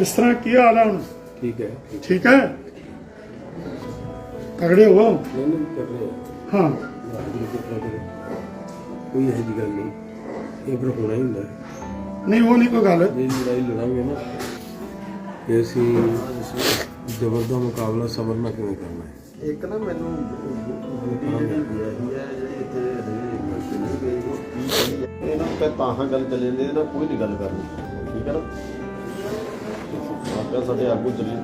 ਕਿਸ ਤਰ੍ਹਾਂ ਕੀ ਹਾਲ ਹੈ ਹੁਣ? ਠੀਕ ਹੈ ਠੀਕ ਹੈ। ਤਗੜੇ ਹੋ? ਨਹੀਂ ਨਹੀਂ ਕਰ ਰਹੇ ਹਾਂ। ਕੋਈ ਇਹੋ ਜਿਹੀ ਗੱਲ ਨਹੀਂ। ਇਹ ਫਿਰ ਹੋਣਾ ਹੀ ਹੁੰਦਾ। ਨਹੀਂ ਉਹ ਨਹੀਂ ਕੋਈ ਗੱਲ। ਜੇ ਲੜਾਈ ਲੜਾਂਗੇ ਨਾ ਤੇ ਅਸੀਂ ਜ਼ਬਰ ਦਾ ਮੁਕਾਬਲਾ ਸਬਰ ਨਾਲ ਕਿਵੇਂ ਕਰਨਾ ਹੈ? ਇੱਕ ਨਾ ਮੈਨੂੰ ਡਿਊਟੀ ਜਿਹੜੀ ਗਈ ਹੈ ਜਿਹੜੀ ਇੱਥੇ ਰਹੀ ਕੀ ਹੈ? ਇਹਨਾਂ ਤੇ ਤਾਹਾਂ ਗੱਲ ਚੱਲੇ ਜਾਂਦੇ ਇਹਨਾਂ ਕੋਈ ਨਹੀਂ ਗੱਲ ਕਰਨੀ। ਠੀਕ ਹੈ ਨਾ? ਆਪਕਾ ਸਾਡੇ ਆਗੂ ਚੱਲੀ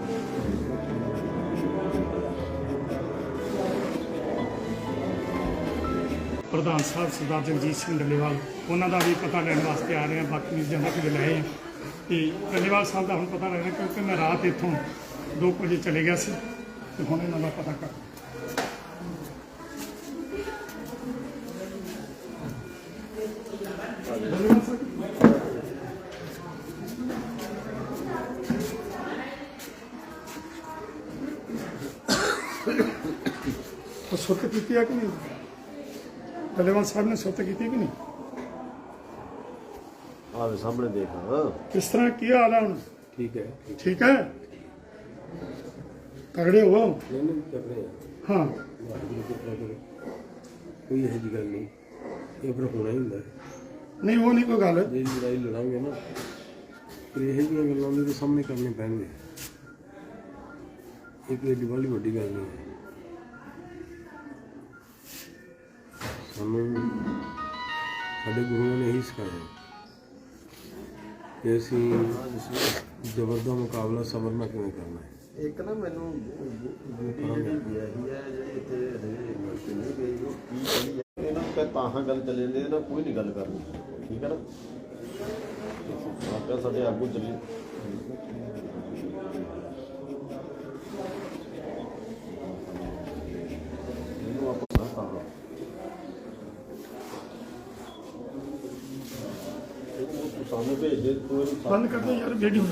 ਪ੍ਰਧਾਨ ਸਾਹਿਬ ਸਰਦਾਰ ਜਗਜੀਤ ਸਿੰਘ ਡੱਲੇਵਾਲ ਉਹਨਾਂ ਦਾ ਵੀ ਪਤਾ ਲੈਣ ਵਾਸਤੇ ਆ ਰਹੇ ਹਾਂ ਬਾਕੀ ਜਗ੍ਹਾ ਤੇ ਲਏ ਹਾਂ ਤੇ ਡੱਲੇਵਾਲ ਸਾਹਿਬ ਦਾ ਹੁਣ ਪਤਾ ਲੱਗਣਾ ਕਿਉਂਕਿ ਮੈਂ ਰਾਤ ਇੱਥੋਂ 2 ਵਜੇ ਚਲੇ ਗਿਆ ਸੀ ਤੇ ਹੁਣ ਇਹਨਾਂ ਦਾ ਪਤਾ ਕਰ ਉਹ ਸੁੱਤ ਕੀਤੀ ਹੈ ਕਿ ਨਹੀਂ? ਡੱਲੇਵਾਲ ਸਾਹਿਬ ਨੇ ਸੁੱਤ ਕੀਤੀ ਕਿ ਨਹੀਂ? ਆਵੇ ਸਾਹਮਣੇ ਦੇਖ। ਕਿਸ ਤਰ੍ਹਾਂ ਕੀ ਹਾਲ ਹੈ ਹੁਣ? ਠੀਕ ਹੈ ਠੀਕ ਹੈ। ਤਗੜੇ ਹੋ। ਨਹੀਂ ਨਹੀਂ ਕੋਈ ਇਹੋ ਜਿਹੀ ਗੱਲ ਨਹੀਂ। ਇਹ ਫਿਰ ਹੋਣਾ ਹੀ ਹੁੰਦਾ। ਨਹੀਂ ਉਹ ਨਹੀਂ ਕੋਈ ਗੱਲ। ਜੇ ਲੜਾਈ ਲੜਾਂਗੇ ਨਾ ਫਿਰ ਇਹੋ ਜਿਹੀਆਂ ਗੱਲਾਂ ਦੇ ਸਾਹਮਣੇ ਕਰਨੇ ਪੈਣਗੇ ਇਹ ਕੋਈ ਏਡੀ ਵਾਲੀ ਵੱਡੀ ਗੱਲ ਨਹੀਂ ਹੈ ਸਾਨੂੰ ਸਾਡੇ ਗੁਰੂਆਂ ਨੇ ਇਹੀ ਸਿਖਾਇਆ ਕਿ ਅਸੀਂ ਜ਼ਬਰ ਦਾ ਮੁਕਾਬਲਾ ਸਬਰ ਨਾਲ ਕਿਵੇਂ ਕਰਨਾ ਹੈ। ਇੱਕ ਨਾ ਮੈਨੂੰ ਡਿਊਟੀ ਜਿਹੜੀ ਗਈ ਹੈ ਜਿਹੜੀ ਇੱਥੇ ਰਹੀ ਨਹੀਂ ਗਈ, ਉਹ ਕੀ ਕਹੀ ਹੈ ਇਹਨਾਂ ਤੇ ਤਾਹਾਂ ਗੱਲ ਚੱਲੇ ਜਾਂਦੇ ਇਹਨਾਂ ਕੋਈ ਨਹੀਂ ਗੱਲ ਕਰਨੀ, ਠੀਕ ਹੈ ਨਾ? ਆਪਕਾ ਸਾਡੇ ਆਗੂ ਚੱਲੀ ਇਹਨੂੰ ਆਪਾਂ ਨਾ ਤਾਹਾਂ ਉਹ ਸਾਹਮਣੇ ਭੇਜ ਦੇ ਤੂੰ ਇਹਨੂੰ ਬੰਦ ਕਰ ਦੇ ਯਾਰ ਵੀਡੀਓ